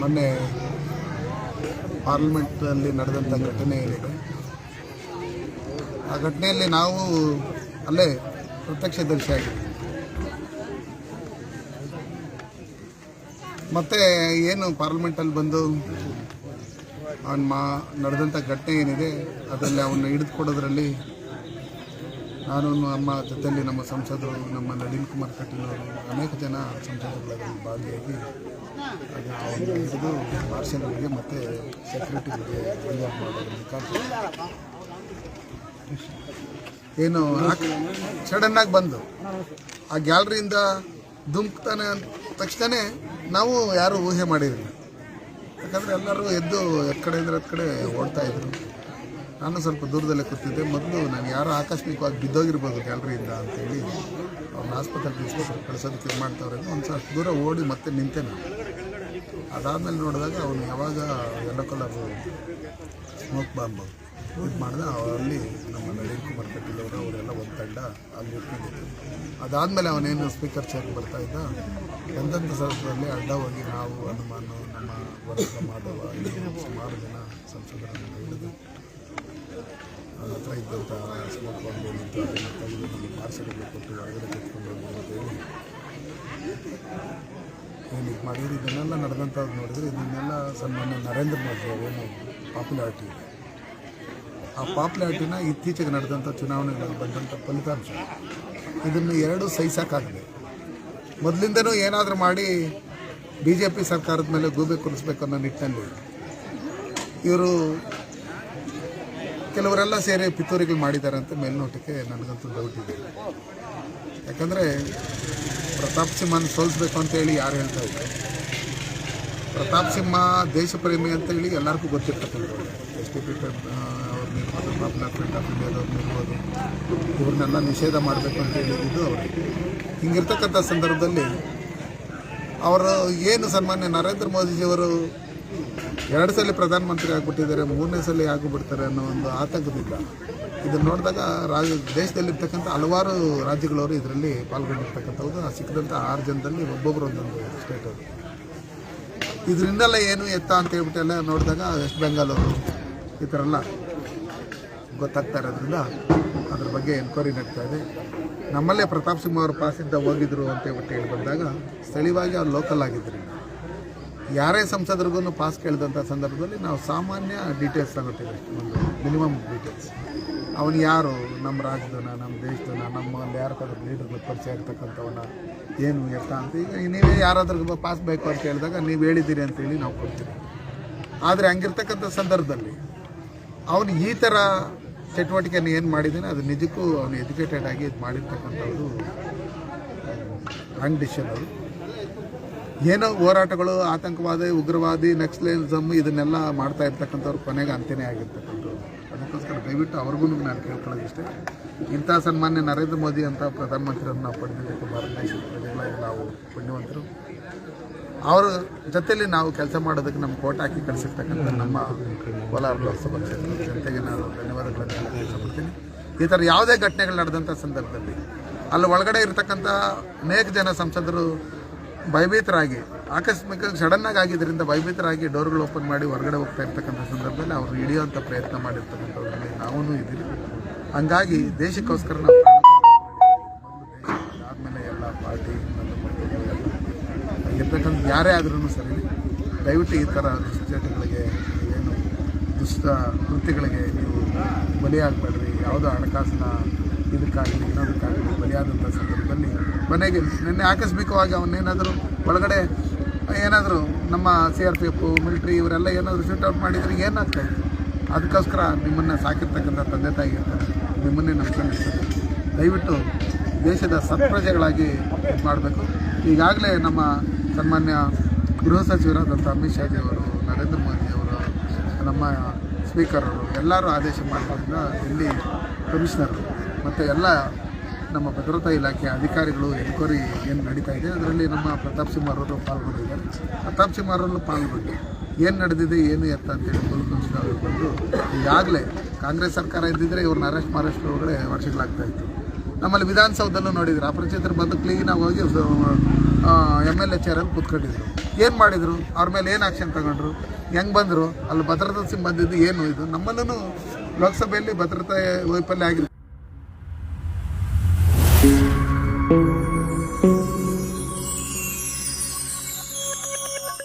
ಮೊನ್ನೆ ಪಾರ್ಲಿಮೆಂಟಲ್ಲಿ ನಡೆದಂಥ ಘಟನೆ ಏನಿದೆ, ಆ ಘಟನೆಯಲ್ಲಿ ನಾವು ಅಲ್ಲೇ ಪ್ರತ್ಯಕ್ಷದರ್ಶಿಯಾಗಿದ್ದೀವಿ ಮತ್ತು ಏನು ಪಾರ್ಲಿಮೆಂಟಲ್ಲಿ ಬಂದು ಅವನ ಮಾ ನಡೆದಂಥ ಘಟನೆ ಏನಿದೆ, ಅದರಲ್ಲಿ ಅವನ್ನ ಹಿಡಿದುಕೊಡೋದ್ರಲ್ಲಿ ನಾನು ನಮ್ಮ ಜೊತೆಯಲ್ಲಿ ನಮ್ಮ ಸಂಸದರು, ನಮ್ಮ ನಳಿನ್ ಕುಮಾರ್ ಕಟೀಲ್ ಅವರು ಅನೇಕ ಜನ ಸಂಸದರುಗಳಲ್ಲಿ ಭಾಗಿಯಾಗಿ ಹಿಡಿದು ಮಾರ್ಷಲ್ಗಳಿಗೆ ಮತ್ತು ಸೆಕ್ಯೂರಿಟಿಗಳಿಗೆ ಏನು ಸಡನ್ನಾಗಿ ಬಂದು ಆ ಗ್ಯಾಲರಿಯಿಂದ ಧುಮ್ಕ್ತಾನೆ ಅಂದ ತಕ್ಷಣ ನಾವು ಯಾರೂ ಊಹೆ ಮಾಡಿರಲಿಲ್ಲ. ಯಾಕಂದರೆ ಎಲ್ಲರೂ ಎದ್ದು ಎತ್ ಕಡೆ ಕಡೆ ಓಡ್ತಾ ಇದ್ರು. ನಾನು ಸ್ವಲ್ಪ ದೂರದಲ್ಲೇ ಕೂತಿದ್ದೆ. ಮೊದಲು ನಾನು ಯಾರೋ ಆಕಸ್ಮಿಕವಾಗಿ ಬಿದ್ದೋಗಿರ್ಬೋದು ಗ್ಯಾಲರಿಯಿಂದ ಅಂತೇಳಿ ಅವ್ರನ್ನ ಆಸ್ಪತ್ರೆ ಕಳಿಸೋದಕ್ಕೆ ಇದು ಮಾಡ್ತಾವ್ರೆ ಒಂದು ಸ್ವಲ್ಪ ದೂರ ಓಡಿ ಮತ್ತೆ ನಿಂತೆ ನಾನು. ಅದಾದಮೇಲೆ ನೋಡಿದಾಗ ಅವನು ಯಾವಾಗ ಎಲ್ಲೋ ಕಲರ್ ಸ್ಮೋಕ್ ಬಾಂಬ್ ಇದು ಮಾಡಿದ, ಅಲ್ಲಿ ನಮ್ಮ ನಳಿನ್ ಕುಮಾರ್ ಕಟೀಲ್ ಅವರು, ಅವರೆಲ್ಲ ಒಂದು ತಂಡ ಅಲ್ಲಿ ಇಟ್ಕೊಂಡಿದ್ರು. ಅದಾದಮೇಲೆ ಅವನೇನು ಸ್ಪೀಕರ್ ಚೇರ್ ಬರ್ತಾ ಇದ್ದ, ಎಂತೆಂಥ ಸಂದರ್ಭದಲ್ಲಿ ಅಡ್ಡ ಹೋಗಿ ನಾವು ಹನುಮಾನು, ನಮ್ಮ ವರ್ಷ ಮಾಧವ ಸುಮಾರು ಜನ ಸಂಸದರನ್ನು ಹಿಡಿದು ಹತ್ರ ಇದ್ದಂಥ ಸ್ಮೋಕ್ ಬಾಂಬ್ ಏನಿತ್ತು ಅದನ್ನು ತೆಗೆದು ಕೊಟ್ಟು ಹೊರಗಡೆ ತೆಗೆದುಕೊಂಡು ಏನು ಇದು ಮಾಡಿದ್ರೆ ಇದನ್ನೆಲ್ಲ ನಡೆದಂಥದ್ದು ನೋಡಿದರೆ ಇದನ್ನೆಲ್ಲ ಸನ್ಮಾನ್ಯ ನರೇಂದ್ರ ಮೋದಿ ಅವೇನು ಪಾಪ್ಯುಲಾರಿಟಿ ಇದೆ. ಆ ಪಾಪ್ಯುಲಾರಿಟಿನ ಇತ್ತೀಚೆಗೆ ನಡೆದಂಥ ಚುನಾವಣೆಗಳಲ್ಲಿ ಬಂದಂಥ ಫಲಿತಾಂಶ. ಇದನ್ನು ಎರಡು ಸಹಿಸೋಕ್ಕಾಗದೆ. ಮೊದಲಿಂದನೂ ಏನಾದರೂ ಮಾಡಿ ಬಿ ಜೆ ಪಿ ಸರ್ಕಾರದ ಮೇಲೆ ಗೂಬೆ ಕುರಿಸ್ಬೇಕು ಅನ್ನೋ ನಿಟ್ಟಿನಲ್ಲಿ ಇವರು ಕೆಲವರೆಲ್ಲ ಸೇರಿ ಪಿತೂರಿಗಳು ಮಾಡಿದ್ದಾರೆ ಅಂತ ಮೇಲ್ನೋಟಕ್ಕೆ ನನಗಂತೂ ಡೌಟ್ ಇದೆ. ಯಾಕಂದರೆ ಪ್ರತಾಪ್ ಸಿಂಹನ ಸೋಲಿಸ್ಬೇಕು ಅಂತೇಳಿ ಯಾರು ಹೇಳ್ತಾ ಇದ್ದಾರೆ ಪ್ರತಾಪ್ ಸಿಂಹ ದೇಶಪ್ರೇಮಿ ಅಂತ ಅಂತೇಳಿ ಎಲ್ಲರಿಗೂ ಗೊತ್ತಿರ್ತಕ್ಕಂಥ ಎಸ್ ಟಿ ಪಿ ಅವ್ರನ್ನಿರ್ಬೋದು ಪಾಪ್ಯುಲರ್ ಫ್ರಂಟ್ ಆಫ್ ಇಂಡಿಯಾದವ್ರನ್ನಿರ್ಬೋದು ಇವ್ರನ್ನೆಲ್ಲ ನಿಷೇಧ ಮಾಡಬೇಕು ಅಂತ ಹೇಳಿದ್ದು ಅವರು. ಹಿಂಗಿರ್ತಕ್ಕಂಥ ಸಂದರ್ಭದಲ್ಲಿ ಅವರು ಏನು ಸನ್ಮಾನ್ಯ ನರೇಂದ್ರ ಮೋದಿಜಿಯವರು ಎರಡು ಸಲ ಪ್ರಧಾನಮಂತ್ರಿ ಆಗಿಬಿಟ್ಟಿದ್ದಾರೆ, ಮೂರನೇ ಸಲ ಆಗಿಬಿಡ್ತಾರೆ ಅನ್ನೋ ಒಂದು ಆತಂಕದಿಂದ. ಇದನ್ನು ನೋಡಿದಾಗ ರಾಜ, ದೇಶದಲ್ಲಿರ್ತಕ್ಕಂಥ ಹಲವಾರು ರಾಜ್ಯಗಳವರು ಇದರಲ್ಲಿ ಪಾಲ್ಗೊಂಡಿರ್ತಕ್ಕಂಥವ್ರು ಸಿಕ್ಕಿದಂಥ ಆರು ಜನದಲ್ಲಿ ಒಬ್ಬೊಬ್ಬರು ಒಂದೊಂದು ಸ್ಟೇಟ್ ಅವರು. ಇದರಿಂದೆಲ್ಲ ಏನು ಎತ್ತ ಅಂತ ಹೇಳ್ಬಿಟ್ಟು ಎಲ್ಲ ನೋಡಿದಾಗ ವೆಸ್ಟ್ ಬೆಂಗಾಲ್ ಅವರು ಈ ಥರ ಎಲ್ಲ ಗೊತ್ತಾಗ್ತಾ ಇರೋದ್ರಿಂದ ಅದ್ರ ಬಗ್ಗೆ ಎನ್ಕ್ವೈರಿ ನಡೀತಾ ಇದೆ. ನಮ್ಮಲ್ಲೇ ಪ್ರತಾಪ್ ಸಿಂಹ ಅವರು ಪಾಸಿದ್ದ ಹೋಗಿದ್ರು ಅಂತ ಹೇಳ್ಬಿಟ್ಟು ಹೇಳಿ ಬಂದಾಗ ಸ್ಥಳೀಯವಾಗಿ ಅವ್ರು ಲೋಕಲ್ ಆಗಿದ್ದರಿಂದ ಯಾರೇ ಸಂಸದರಿಗೂ ಪಾಸ್ ಕೇಳಿದಂಥ ಸಂದರ್ಭದಲ್ಲಿ ನಾವು ಸಾಮಾನ್ಯ ಡೀಟೇಲ್ಸ್ ತಗೋತೀವಿ, ಒಂದು ಮಿನಿಮಮ್ ಡೀಟೇಲ್ಸ್ ಅವನು ಯಾರು? ನಮ್ಮ ರಾಜ್ಯದನ ನಮ್ಮ ದೇಶದನ ನಮ್ಮಲ್ಲಿ ಯಾರಕ್ಕಾದ್ರೂ ಲೀಡರ್ಗಳು ಪರಿಚಯ ಇರ್ತಕ್ಕಂಥವನ್ನ ಏನು ಎತ್ತ ಅಂತ ಈಗ ನೀವೇ ಯಾರಾದ್ರೂ ಪಾಸ್ ಬೇಕು ಅಂತ ಹೇಳಿದಾಗ ನೀವು ಹೇಳಿದ್ದೀರಿ ಅಂತೇಳಿ ನಾವು ಕೊಡ್ತೀವಿ. ಆದರೆ ಹಂಗಿರ್ತಕ್ಕಂಥ ಸಂದರ್ಭದಲ್ಲಿ ಅವನು ಈ ಥರ ಚಟುವಟಿಕೆಯನ್ನು ಏನು ಮಾಡಿದ್ದಾನೆ, ಅದು ನಿಜಕ್ಕೂ ಅವನು ಎಜುಕೇಟೆಡ್ ಆಗಿ ಇದು ಮಾಡಿರ್ತಕ್ಕಂಥದ್ದು ರಾಂಗ್ ಅವರು ಅದು. ಏನೋ ಹೋರಾಟಗಳು, ಆತಂಕವಾದಿ, ಉಗ್ರವಾದಿ ನಕ್ಸಲಿಸಮ್ ಇದನ್ನೆಲ್ಲ ಮಾಡ್ತಾ ಇರ್ತಕ್ಕಂಥವ್ರು ಕೊನೆಗೆ ಅಂತ್ಯನೇ ಆಗಿರ್ತಕ್ಕಂಥವ್ರು. ಅದಕ್ಕೋಸ್ಕರ ದಯವಿಟ್ಟು ಅವ್ರಿಗೂ ನಾನು ಕೇಳ್ಕೊಳ್ಳೋದು ಇಷ್ಟೇ. ಇಂಥ ಸನ್ಮಾನ್ಯ ನರೇಂದ್ರ ಮೋದಿ ಅಂತ ಪ್ರಧಾನಮಂತ್ರಿಯನ್ನು ನಾವು ಪಡೆದಿದ್ದಕ್ಕೆ ಭಾರತ ದೇಶದ ನಾವು ಪುಣ್ಯವಂತರು. ಅವರ ಜೊತೆಯಲ್ಲಿ ನಾವು ಕೆಲಸ ಮಾಡೋದಕ್ಕೆ ನಮ್ಮ ಕೋಟ್ ಹಾಕಿ ಕಳಿಸಿರ್ತಕ್ಕಂಥ ನಮ್ಮ ಕೋಲಾರ ಲೋಕಸಭಾ ಕ್ಷೇತ್ರದ ಜನತೆಗೆ ನಾನು ಧನ್ಯವಾದಗಳನ್ನು ಇಷ್ಟಪಡ್ತೀನಿ ಈ ಥರ ಯಾವುದೇ ಘಟನೆಗಳು ನಡೆದಂಥ ಸಂದರ್ಭದಲ್ಲಿ ಅಲ್ಲಿ ಒಳಗಡೆ ಇರತಕ್ಕಂಥ ಅನೇಕ ಜನ ಸಂಸದರು ಭಯಭೀತರಾಗಿ ಆಕಸ್ಮಿಕ ಸಡನ್ನಾಗಿ ಆಗಿದ್ದರಿಂದ ಭಯಭೀತರಾಗಿ ಡೋರ್ಗಳು ಓಪನ್ ಮಾಡಿ ಹೊರಗಡೆ ಹೋಗ್ತಾ ಇರ್ತಕ್ಕಂಥ ಸಂದರ್ಭದಲ್ಲಿ ಅವರು ಹಿಡಿಯುವಂಥ ಪ್ರಯತ್ನ ಮಾಡಿರ್ತಕ್ಕಂಥದ್ರಲ್ಲಿ ನಾವೂ ಇದ್ದೀವಿ. ಹಂಗಾಗಿ ದೇಶಕ್ಕೋಸ್ಕರ ನಾವು ಆದಮೇಲೆ ಎಲ್ಲ ಪಾರ್ಟಿ ಇರ್ತಕ್ಕಂಥ ಯಾರೇ ಆದ್ರೂ ಸರಿ. ದಯವಿಟ್ಟು ಈ ಥರ ದುಶ್ಚಟಗಳಿಗೆ ಏನು ದುಷ್ಟ ಕೃತ್ಯಗಳಿಗೆ ನೀವು ಬಲಿಯಾಗಬೇಡ್ರಿ. ಯಾವುದೋ ಹಣಕಾಸಿನ ಇದಕ್ಕಾಗಲಿ ಇನ್ನೊಂದಕ್ಕಾಗಲಿ ಬಲಿಯಾದಂಥ ಸಂದರ್ಭದಲ್ಲಿ ಮನೆಗೆ ನಿನ್ನೆ ಆಕಸ್ಮಿಕವಾಗಿ ಅವನೇನಾದರೂ ಒಳಗಡೆ ಏನಾದರೂ ನಮ್ಮ C R P F military ಇವರೆಲ್ಲ ಏನಾದರೂ ಶೂಟೌಟ್ ಮಾಡಿದರೆ ಏನಾಗ್ತಾ ಇತ್ತು? ಅದಕ್ಕೋಸ್ಕರ ನಿಮ್ಮನ್ನು ಸಾಕಿರ್ತಕ್ಕಂಥ ತಂದೆ ತಾಯಿ ಇರ್ತಾರೆ. ನಿಮ್ಮನ್ನೇ ನಂಬ್ಕೊಂಡಿರ್ತಾರೆ ದಯವಿಟ್ಟು ದೇಶದ ಸತ್ಪ್ರಜೆಗಳಾಗಿ ಮಾಡಬೇಕು. ಈಗಾಗಲೇ ನಮ್ಮ ಸನ್ಮಾನ್ಯ ಗೃಹ ಸಚಿವರಾದಂಥ ಅಮಿತ್ ಶಾಜಿ ಅವರು, ನರೇಂದ್ರ ಮೋದಿಯವರು ನಮ್ಮ ಸ್ಪೀಕರ್ ಅವರು ಎಲ್ಲರೂ ಆದೇಶ ಮಾಡೋದ್ರಿಂದ ಇಲ್ಲಿ ಕಮಿಷನರ್ ಮತ್ತು ಎಲ್ಲ ನಮ್ಮ ಭದ್ರತಾ ಇಲಾಖೆ ಅಧಿಕಾರಿಗಳು ಎನ್ಕ್ವೈರಿ ಏನು ನಡೀತಾ ಇದೆ, ಅದರಲ್ಲಿ ನಮ್ಮ ಪ್ರತಾಪ್ ಸಿಂಹ ಅವರು ಪಾಲ್ಗೊಂಡಿದ್ದಾರೆ. ಪ್ರತಾಪ್ ಸಿಂಹ ಅವರಲ್ಲೂ ಪಾಲ್ಗೊಂಡು ಏನು ನಡೆದಿದೆ, ಏನು ಎತ್ತ ಅಂತೇಳಿ ಅವರು ಬಂದು ಈಗಾಗಲೇ ಕಾಂಗ್ರೆಸ್ ಸರ್ಕಾರ ಇದ್ದಿದ್ದರೆ ಇವ್ರನ್ನ ಅರೆಸ್ಟ್ ಮಹಾರಾಷ್ಟ್ರ ಒಳಗಡೆ ವರ್ಷಗಳಾಗ್ತಾ ಇತ್ತು. ನಮ್ಮಲ್ಲಿ ವಿಧಾನಸೌಧದಲ್ಲೂ ನೋಡಿದ್ರು ಅಪರಿಚಿತರು ಬಂದು ಕ್ಲೀನಾಗಿ ಹೋಗಿ ಎಂ ಎಲ್ ಎ ಚೇರಲ್ಲಿ ಕೂತ್ಕೊಂಡಿದ್ರು. ಏನು ಮಾಡಿದರು? ಅವ್ರ ಮೇಲೆ ಏನು ಆಕ್ಷನ್ ತಗೊಂಡ್ರು? ಹೆಂಗೆ ಬಂದರು? ಅಲ್ಲಿ ಭದ್ರತಾ ಸಿಂಹ ಬಂದಿದ್ದು ಏನು ಇದು? ನಮ್ಮಲ್ಲೂ ಲೋಕಸಭೆಯಲ್ಲಿ ಭದ್ರತಾ ವೈಫಲ್ಯ ಆಗಿರ್ತದೆ